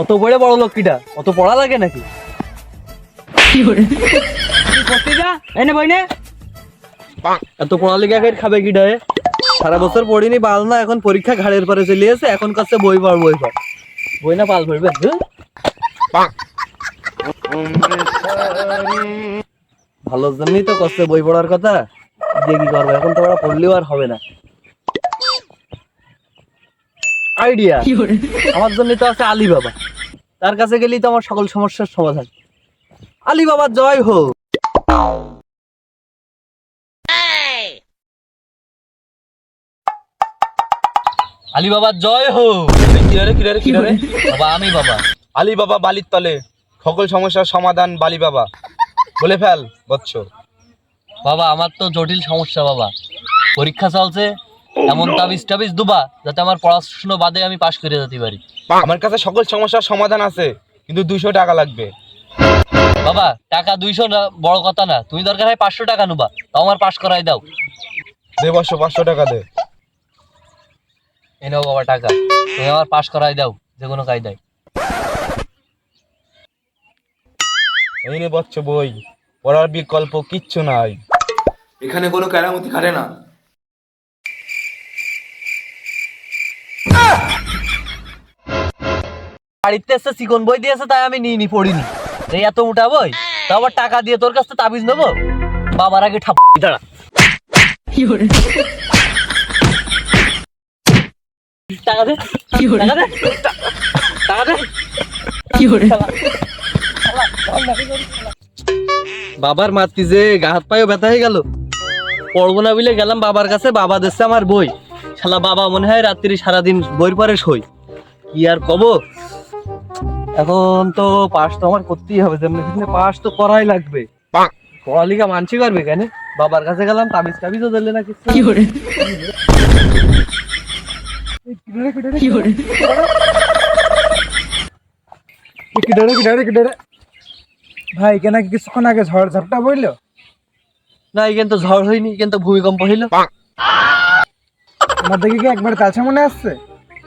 অত বড় বড় লোক কিটা অত পড়া লাগে নাকি? এনে এত পড়ালেখা করে খাবে কিটা সারা বছর পড়িনি বাল না এখন পরীক্ষা ঘাড়ের পরে চলে এসে এখন কাছে বই পড় বই পড় বই না পাল ধুর। ভালোর জন্যই তো করছে বই পড়ার কথা। কি করব? এখন তো ওরা পড়লেও আর হবে না। আইডিয়া। আমার জন্য তো আছে আলী বাবা তার কাছে গেলেই তো আমার সকল সমস্যার সমাধান। আলী বাবার জয় হোক। আলী বাবার জয় হোক। কিরারে কিরারে কিরারে বাবা আমি বাবা। আলী বাবা বালির তলে। সকল সমস্যার সমাধান বালি বাবা বলে ফেল বৎস। বাবা আমার তো জটিল সমস্যা বাবা। পরীক্ষা চলছে। এমন তাবিজ টাবিজ দুবা যাতে আমার পড়াশোনা বাদে আমি পাশ করে যেতে পারি। আমার কাছে সকল সমস্যার সমাধান আছে কিন্তু দুইশো টাকা লাগবে। বাবা টাকা দুইশো না বড় কথা না। তুমি দরকার হয় পাঁচশো টাকা নুবা তাও আমার পাশ করাই দাও। দে বৎস পাঁচশো টাকা দে। এই নাও বাবা টাকা তুমি আমার পাশ করাই দাও যে কোনো কায়দায়। এই নে বৎস বই পড়ার বিকল্প কিচ্ছু নাই। এখানে কোনো কেরামতি খাটে না। বাড়িতে এসে চিকন বই দিয়েছে, তাই আমি নিইনি পড়িনি। এই এত মোটা বই? তা আবার টাকা দিয়ে তোর কাছে তাবিজ নেব? বাবার আগে ঠাপ দাঁড়া। টাকা বাবার মাতৃ যে গা হাত পায়েও ব্যথা হয়ে গেল। পড়ব না বলে গেলাম বাবার কাছে, বাবা দিচ্ছে আমার বই। শালা বাবা মনে হয় রাত্রি সারাদিন বইয়ের পরে সই কি আর কব? এখন তো পাস তো আমার করতেই হবে যেমনি পাস তো করাই লাগবে। পড়ালেখা মানছি করবে কেন? বাবার কাছে গেলাম তাবিজ টাবিজও দিলে না কিছু কিডারে কিডারে কিডারে ভাই কেন কিছুক্ষণ আগে ঝড় ঝাপটা বইলো না এই কিন্তু ঝড় হয়নি কিন্তু ভূমিকম্প হইল। আমার দেখে কি একবার তালছা মনে আসছে?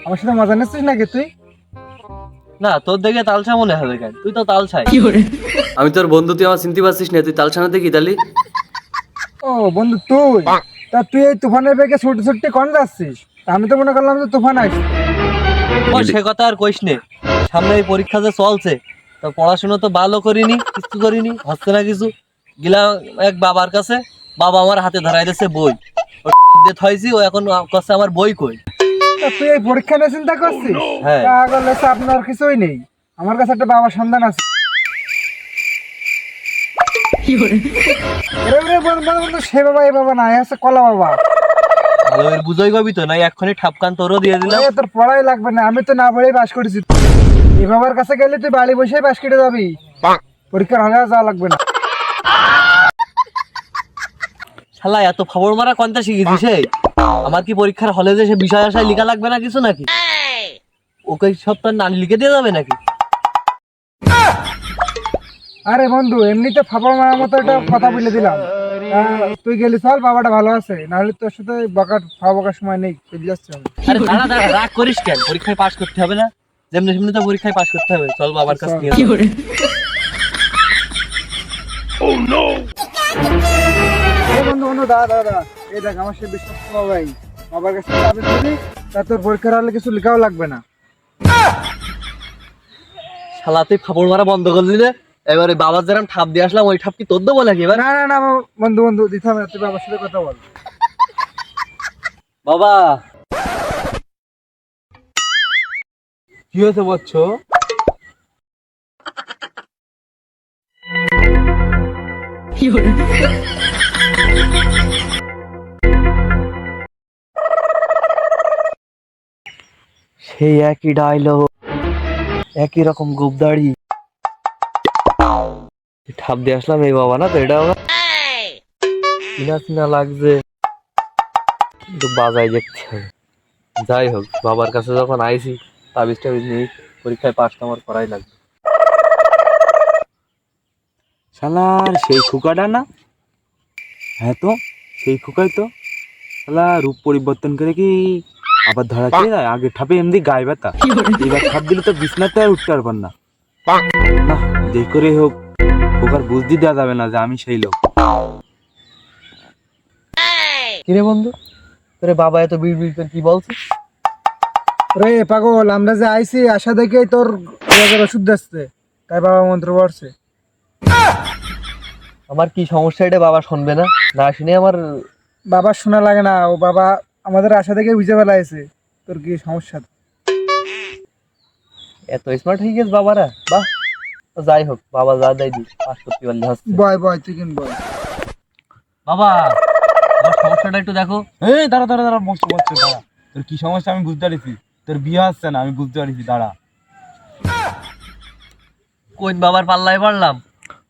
আমার সাথে মজা নিচ্ছিস নাকি তুই? না তোর দেখে তালছা মনে হবে কেন? তুই তো তালছাই আমি তোর বন্ধু তুই আমার চিনতে পারছিস না তুই তালছানা দেখি তালি ও বন্ধু তুই? তা তুই এই তুফানের বেগে ছুটে ছুটে কোন যাচ্ছিস? আমি তো মনে করলাম যে তুফান আসছে ও সে কথা আর কইস নে। সামনে এই পরীক্ষা যে চলছে তো পড়াশোনা তো ভালো করিনি কিছু করিনি হচ্ছে না কিছু। গেলাম এক বাবার কাছে বাবা আমার হাতে ধরাই দিয়েছে বই। ও দিয়ে থইছি ও এখন কাছে আমার বই কই। তুই এই পরীক্ষা নিয়ে চিন্তা করছিস? হ্যাঁ। পাগল আপনার কিছুই নেই। আমার কাছে একটা বাবার সন্ধান আছে। এরে এরে বন্ধু, বন্ধু, বন্ধু, সে বাবা এ বাবা না এ কলা বাবা। এর বুঝই কবি তো নাই এক্ষুনি ঠাপকান তোরও দিয়ে দিলাম। তোর পড়াই লাগবে না আমি তো না পড়েই পাস করেছি। এ বাবার কাছে গেলে তুই বাড়ি বসেই পাস কেটে যাবি। পরীক্ষার হলে যাওয়া লাগবে না। শালা এত খবর মারা কোনটা শিখেছিস আমার কি পরীক্ষার হলে যে সে বিষয় আশায় লেখা লাগবে না কিছু নাকি? ওকে সব তার নানি লিখে দিয়ে যাবে নাকি? আরে বন্ধু এমনিতে ফাপা মারার মতো একটা কথা বলে দিলাম। তুই গেলি চল বাবাটা ভালো আছে। নাহলে তোর সাথে বকার ফাওয়া বকার সময় নেই চলে যাচ্ছে আমি। আরে দাঁড়া দাঁড়া রাগ করিস কেন? পরীক্ষায় পাশ করতে হবে না? যেমনি সেমনি তো পরীক্ষায় পাশ করতে হবে। চল বাবার কাছে নিয়ে যাও। এই বন্ধু বন্ধু দাদা দাদা এই দেখ আমার সে বিশ্বাস করা ভাই। বাবার কাছে চাবি দিবি তা তোর পরীক্ষার হলে কিছু লেখাও লাগবে না। শালা তুই ফাপড় মারা বন্ধ করলি না এবারে বাবার যেরকম ঠাপ দিয়ে আসলাম ওই ঠাপ কি তোর দেবো নাকি এবার? না না না বন্ধু বন্ধু দিতে হবে না তুই বাবার সাথে কথা বল। বাবা। কি হয়েছে বৎস সেই একই ডায়লগ একই রকম গোবদাড়ি। ঠাপ দিয়ে আসলাম এই বাবা না তো, এটা চিনা চিনা লাগছে। কিন্তু বাজাই দেখতে হবে যাই হোক, বাবার কাছে যখন আইছি, তাবিজ টাবিজ নিয়ে পরীক্ষায় পাশ আমার করাই লাগবে। শালার, সেই খোকাটা না? হ্যাঁ তো? সেই খোকাই তো? শালা রূপ পরিবর্তন করে কি আবার ধরা খেয়ে যায়? আগের ঠাপে এমনি গায়ে ব্যথা। এবার ঠাপ দিলে তো বিছনাতে আর উঠতে পারবেন না। না যে করে হোক ওকার বুঝতে দেওয়া যাবে না যে আমি সেই লোক। কিরে বন্ধু? তোরে বাবা এত বিড় বিড় করে কি বলছিস? রে পাগল আমরা যে আইছি আশা দেখেই তোর ওষুধ দিচ্ছে। তাই বাবা মন্ত্র পড়ছে। আমার কি সমস্যা এটা বাবা শুনবে না? না শুনে আমার বাবা শোনা লাগে না ও বাবা আমাদের আশা দেখে বুঝে ফেলাইছে। তোর কি সমস্যা? এত স্মার্ট হয়ে গেছে বাবারা বাহ। যাই হোক বাবা যা দেয় দি পাস করতে পারলে হচ্ছে বয় বয় তুই কিন বয়। বাবা আমার সমস্যাটা একটু দেখো। এই দাঁড়া দাঁড়া দাঁড়া বসছে বসছে দাঁড়া। তোর কি সমস্যা আমি বুঝতে পারছি। তোর বিয়ে হচ্ছে না আমি বুঝতে পারছি দাঁড়া। কোন বাবার পাল্লায় পড়লাম?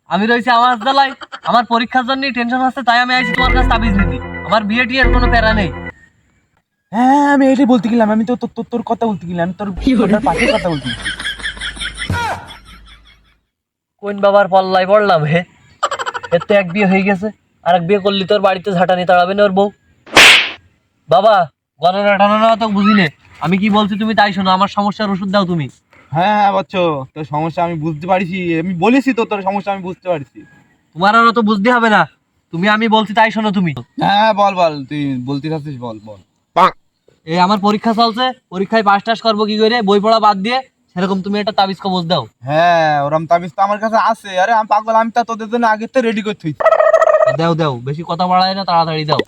আমি রয়েছি আমার জ্বালায় আমার পরীক্ষার জন্য টেনশন হচ্ছে তাই আমি আইছি তোমার কাছে তাবিজ নিতে। আমার বিয়ে টিয়ের কোনো প্যারা নেই। হ্যাঁ আমি এটাই বলতে গেলাম আমি তো তোর তোর- তোর কথা বলতে গেলাম তোর তোর পাশের কথা বলতে কোন বাবার পাল্লায় পড়লাম হে? এর তো এক বিয়ে হয়ে গেছে আর এক বিয়ে করলি তোর বাড়িতে ঝাঁটানি তাড়াবে না ওর বউ। বাবা গণনা টানা তো বুঝি নে। আমি কি বলছি তুমি তাই শোনো আমার সমস্যার ওষুধ দাও তুমি। হ্যাঁ হ্যাঁ বচ্চ তোর সমস্যা আমি বুঝতে পারছি। আমি বলেছি তো তোর সমস্যা আমি বুঝতে পারছি। তোমার আর তো বুঝতে হবে না। তুমি আমি বলছি তাই শোনো তুমি। হ্যাঁ বল বল তুই বলতে চাচ্ছিস বল বল। এই আমার পরীক্ষা চলছে। পরীক্ষায় পাস টাস করব কি করে? বই পড়া বাদ দিয়ে সেরকম তুমি একটা তাবিজ কবজ দাও। হ্যাঁ ওরম তাবিজ তো আমার কাছে আছে। আরে আমি পাগল আমি তো তোদের জন্য আগের থেকে রেডি করে থুইছি দাও দাও বেশি কথা বাড়ায় না তাড়াতাড়ি দাও।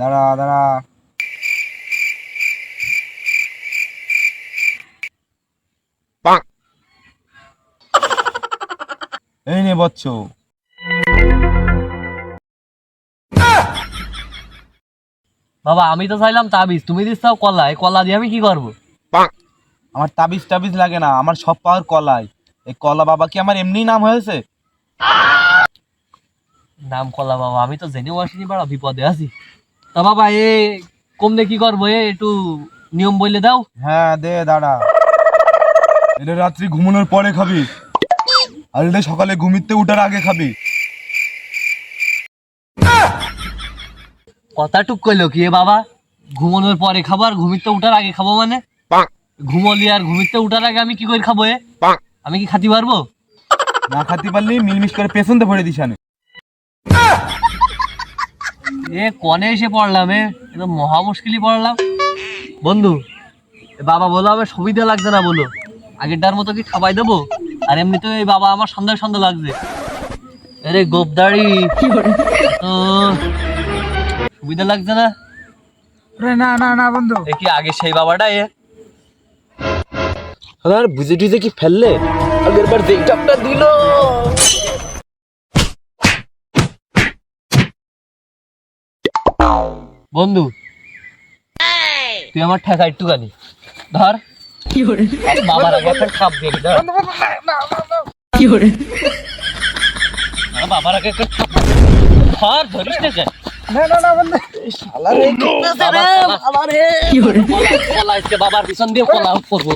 দাঁড়া দাঁড়া। এই নে বচ্চ। বাবা আমি তো চাইলাম তাবিজ। তুমি দিচ্ছ কলা এই কলা দিয়ে আমি কি করব? আমার তাবিজ টাবিজ লাগে না আমার সব পাওয়ার কলাই। এই কলা বাবা কি আমার এমনি নাম হয়েছে? নাম কলা বাবা আমি তো জেনেও আসিনি বড় বিপদে আছি। তা বাবা এ কমলে কি করব এ একটু নিয়ম বললে দাও। হ্যাঁ দে দাঁড়া। এটা রাত্রি ঘুমানোর পরে খাবি। আর এটা সকালে ঘুমিতে উঠার আগে খাবি। কথা টুক কইলো কি এ বাবা? ঘুমানোর পরে খাব আর ঘুমিতে উঠার আগে খাব মানে? ঘুমলি আর ঘুমিতে উঠার আগে আমি কি করে খাব এ? আমি কি খাতে পারব? না খাতে পারলি মিলমিশ করে পেছনতে ভরে দিস আনে। এ কনে এসে পড়লাম এ? এ তো মহা মুশকিলই পড়লাম। বন্ধু এ বাবা বলো আমার সুবিধা লাগছে না বলো। আগেরটার মতো কি খাবাই দেবো? আর এমনিতে এই বাবা আমার সন্দেহ সন্দেহ লাগছে। আরে গোপদাড়ি তো সুবিধা লাগছে না? রে না না না বন্ধু। এ কি আগে সেই বাবাটা এ আর বুঝে টুঝে কি ফেললে? আগের বার যেই দিল। বন্ধু তুই আমার ঠেকা একটুখানি। ধর। আর বাবার আগে একটা খাপ দিয়ে ধর আর বাবার আগে একটা খাপ ধর ধরিস না কেন? বাবার পিছন দিয়ে কলা করব